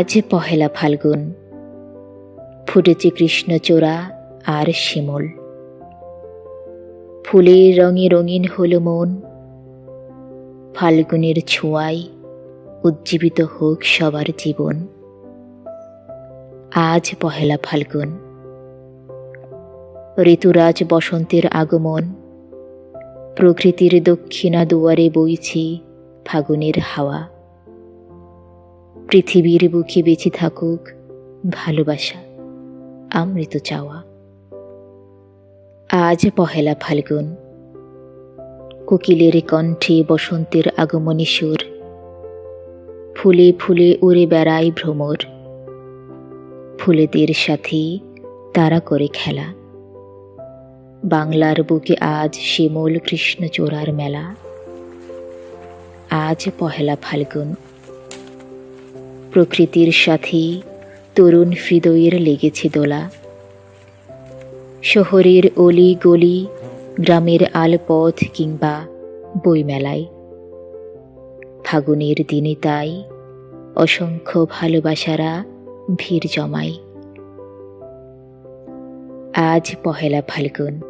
আজ পহেলা ফাল্গুন। ফুটেছে কৃষ্ণচূড়া আর শিমুল। ফুলের রঙে রঙিন হলো মন। ফাল্গুনের ছোঁয়ায় উজ্জীবিত হোক সবার জীবন। আজ পহেলা ফাল্গুন। ঋতুরাজ বসন্তের আগমন। প্রকৃতির দক্ষিণা দুয়ারে বইছে ফাগুনের হাওয়া। পৃথিবীর বুকে বেঁচে থাকুক ভালোবাসা, আমৃত চাওয়া। আজ পহেলা ফাল্গুন। কোকিলের কণ্ঠে বসন্তের আগমনী সুর। ফুলে ফুলে উড়ে বেড়ায় ভ্রমর। ফুলেদের সাথে তারা করে খেলা। বাংলার বুকে আজ শিমুল কৃষ্ণচূড়ার মেলা। আজ পহেলা ফাল্গুন। প্রকৃতির সাথে তরুণ হৃদয়ের লেগেছে দোলা। শহরের অলি গলি, গ্রামের আলপথ কিংবা বইমেলায়। ফাগুনের দিনে তাই অসংখ্য ভালোবাসারা ভিড় জমায়। আজ পহেলা ফাল্গুন।